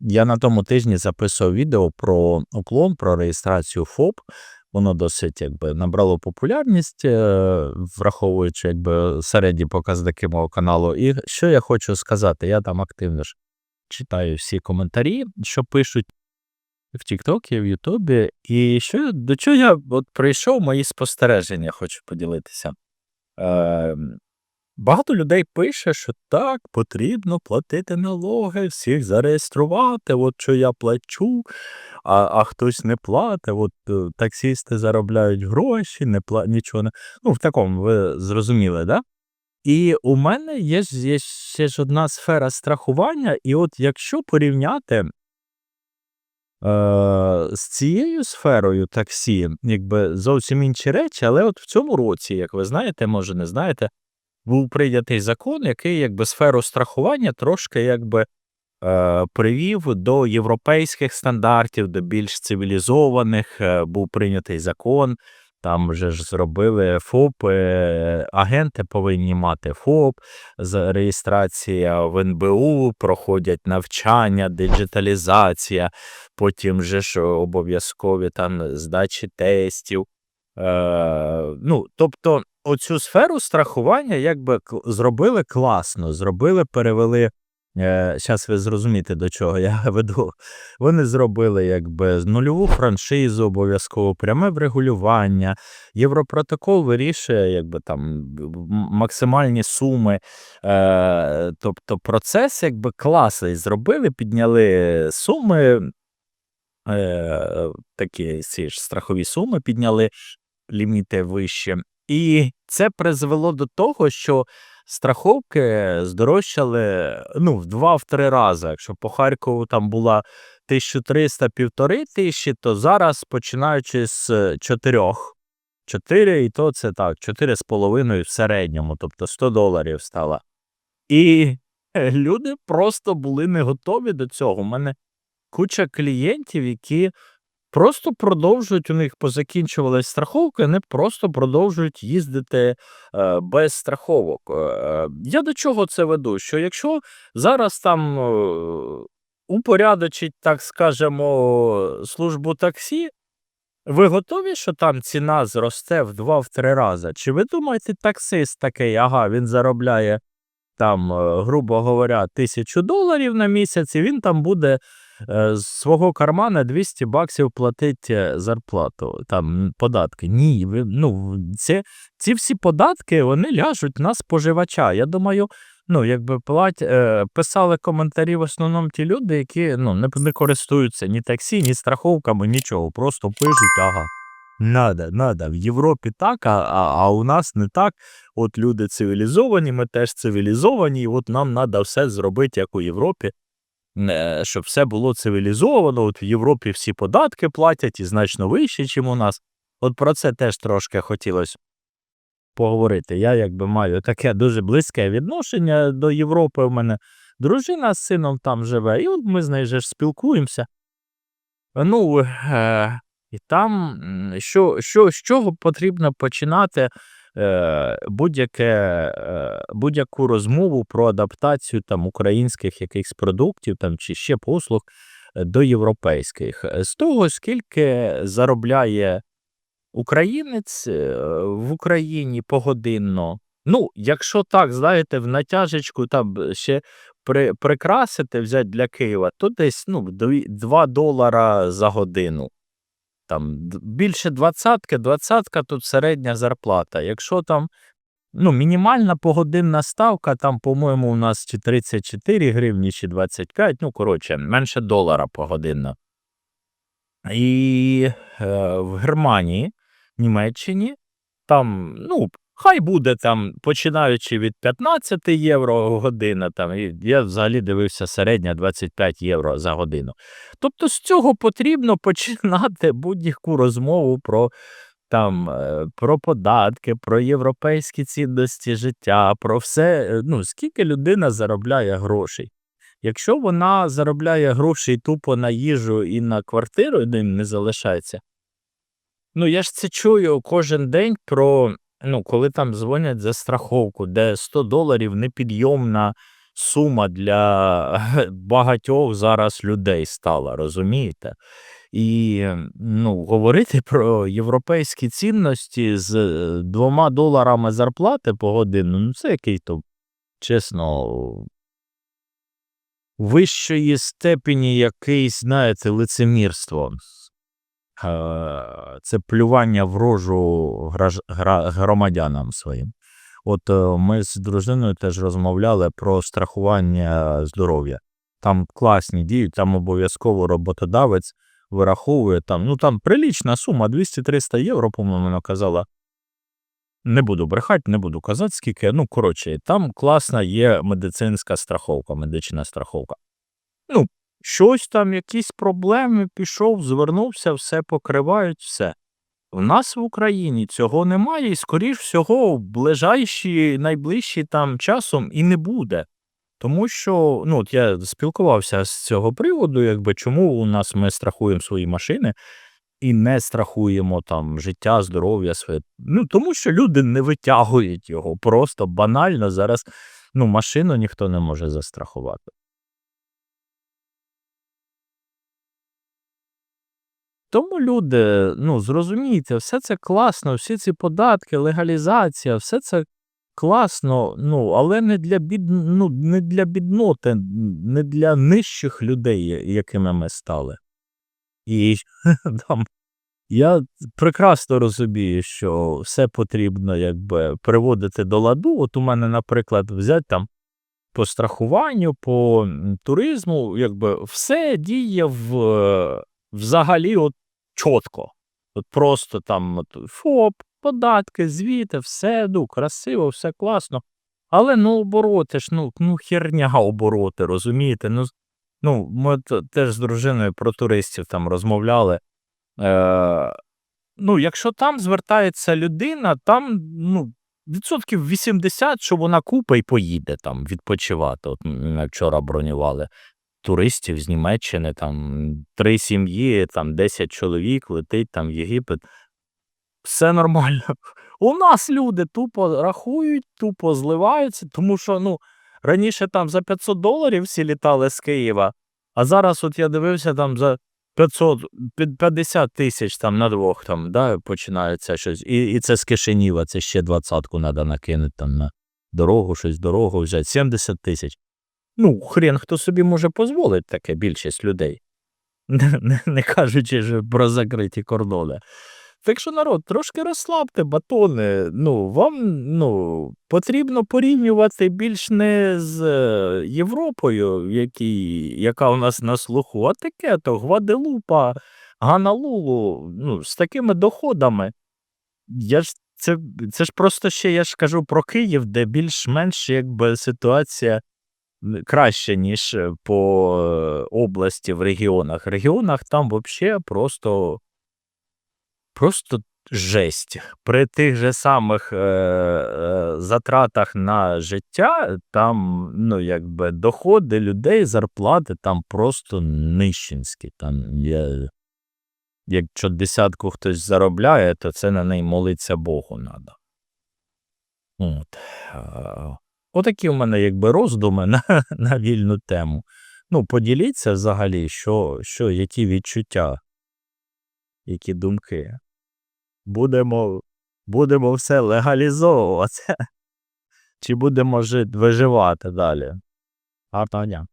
Я на тому тижні записував відео про уклон, про реєстрацію ФОП. Воно досить якби набрало популярність, е, враховуючи якби середні показники мого каналу. І що я хочу сказати, я там активно ж читаю всі коментарі, що пишуть в Тіктокі, в Ютубі. І що до чого я от прийшов, мої спостереження, хочу поділитися. Е, Багато людей пише, що так, потрібно платити налоги, всіх зареєструвати, от що я плачу, а, а хтось не платить, от е, таксісти заробляють гроші, не пла... нічого не. Ну, в такому, ви зрозуміли, да? І у мене є, є ще ж одна сфера страхування, і от якщо порівняти е, з цією сферою таксі, якби зовсім інші речі, але от в цьому році, як ви знаєте, може не знаєте, був прийнятий закон, який якби сферу страхування трошки якби е, привів до європейських стандартів, до більш цивілізованих. Е, був прийнятий закон. Там вже ж зробили ФОП, е, агенти повинні мати ФОП, реєстрація в НБУ, проходять навчання, диджиталізація, потім же ж обов'язкові там здачі тестів. Е, ну, тобто, оцю сферу страхування якби зробили класно, зробили, перевели. Зараз ви зрозумієте, до чого я веду. Вони зробили якби нульову франшизу, обов'язково пряме врегулювання. Європротокол вирішує якби там максимальні суми. Е, тобто процес якби класний зробили, підняли суми, е, такі ці ж страхові суми підняли ліміти вище. І це призвело до того, що страховки здорожчали ну, в два-три рази. Якщо по Харкову там була 1300 півтори тисячі, то зараз починаючи з 4. 4, і то це так, 4,5 в середньому, тобто 100 доларів стало. І е, люди просто були не готові до цього. У мене куча клієнтів, які просто продовжують, у них позакінчувалась страховка, вони просто продовжують їздити е, без страховок. Е, я до чого це веду? Що якщо зараз там е, упорядочить, так скажемо, службу таксі, ви готові, що там ціна зросте в 2-3 рази? Чи ви думаєте, таксист такий, ага, він заробляє там, грубо говоря, тисячу доларів на місяць, і він там буде з свого кармана 200 баксів платить е, зарплату, там податки. Ні, ну, це, ці всі податки вони ляжуть на споживача. Я думаю, ну, якби плать, е, писали коментарі в основному ті люди, які ну, не, не користуються ні таксі, ні страховками, нічого. Просто пишуть, ага. Надо, надо. В Європі так, а, а, у нас не так. От люди цивілізовані, ми теж цивілізовані, і от нам треба все зробити, як у Європі, е, щоб все було цивілізовано. От в Європі всі податки платять і значно вище, ніж у нас. От про це теж трошки хотілося поговорити. Я якби маю таке дуже близьке відношення до Європи. У мене дружина з сином там живе, і от ми з нею ж спілкуємося. Ну, е, і там що, що, з чого потрібно починати будь-яке, е, будь-яку розмову про адаптацію там українських якихось продуктів там, чи ще послуг е, до європейських. Е, З того, скільки заробляє українець е, в Україні погодинно. Ну, якщо так, знаєте, в натяжечку там е, ще при, прикрасити, взяти для Києва, то десь ну, 2 долара за годину. Там більше двадцятки, двадцятка тут середня зарплата. Якщо там ну, мінімальна погодинна ставка, там, по-моєму, у нас чи 34 гривні, чи 25, ну, коротше, менше долара погодинна. І е, в Германії, Німеччині, там, ну, хай буде там, починаючи від 15 євро година, там, і я взагалі дивився середня 25 євро за годину. Тобто з цього потрібно починати будь-яку розмову про, там, е, про податки, про європейські цінності життя, про все, е, ну, скільки людина заробляє грошей. Якщо вона заробляє гроші тупо на їжу і на квартиру, і ним не залишається. Ну, я ж це чую кожен день про, ну, коли там дзвонять за страховку, де 100 доларів непідйомна сума для багатьох зараз людей стала, розумієте? І ну, говорити про європейські цінності з е, двома доларами зарплати по годину, ну це який-то, чесно, вищої степені якийсь, знаєте, лицемірство. Е, Це плювання в рожу громадянам своїм. От е, ми з дружиною теж розмовляли про страхування здоров'я. Там класні дії, там обов'язково роботодавець вираховує там, ну там прилічна сума, 200-300 євро, по-моєму, вона казала. Не буду брехати, не буду казати, скільки. Ну, коротше, там класна є медицинська страховка, медична страховка. Ну, щось там, якісь проблеми, пішов, звернувся, все покривають, все. В нас в Україні цього немає, і, скоріш всього, в ближайші, найближчі там часом і не буде. Тому що, ну, от я спілкувався з цього приводу, якби чому у нас ми страхуємо свої машини і не страхуємо там життя, здоров'я своє. Ну, тому що люди не витягують його. Просто банально зараз ну, машину ніхто не може застрахувати. Тому люди, ну, зрозумійте, все це класно, всі ці податки, легалізація, все це класно, ну, але не для бід... ну, не для бідноти, не для нижчих людей, якими ми стали. І там, я прекрасно розумію, що все потрібно якби приводити до ладу. От у мене, наприклад, взяти там по страхуванню, по туризму, якби все діє в, взагалі от чітко. От просто там от, ФОП, податки, звіти, все ну, красиво, все класно. Але ну обороти ж, ну, ну херня обороти, розумієте? Ну, ну ми теж з дружиною про туристів там розмовляли. Е, ну, якщо там звертається людина, там ну, відсотків 80, що вона купа і поїде там відпочивати. От ми вчора бронювали туристів з Німеччини, там три сім'ї, там 10 чоловік летить там в Єгипет. Все нормально. У нас люди тупо рахують, тупо зливаються, тому що ну, раніше там за 500 доларів всі літали з Києва, а зараз от я дивився там за 500, 50 тисяч там на двох там, да, починається щось. І, і це з Кишинєва, це ще двадцятку треба накинути там на дорогу, щось дорогу взяти, 70 тисяч. Ну, хрен хто собі може дозволити таке більшість людей. Не, не, не кажучи ж про закриті кордони. Так що, народ, трошки розслабте батони. Ну, вам ну, потрібно порівнювати більш не з е, Європою, які, яка у нас на слуху, а таке то Гваделупа, Ганалулу, ну, з такими доходами. Я ж це, це ж просто ще я ж кажу про Київ, де більш-менш ситуація краще, ніж е, по е, області в регіонах. В регіонах там взагалі просто, просто жесть. При тих же самих е, е, затратах на життя, там, ну, якби доходи людей, зарплати там просто нищенські. Там є, якщо десятку хтось заробляє, то це на неї молиться Богу треба. От. Отакі у мене якби роздуми на, на вільну тему. Ну, поділіться взагалі, що, що, які відчуття, які думки. Будемо, будемо все легалізовувати. Чи будемо жити, виживати далі? Гарного дня.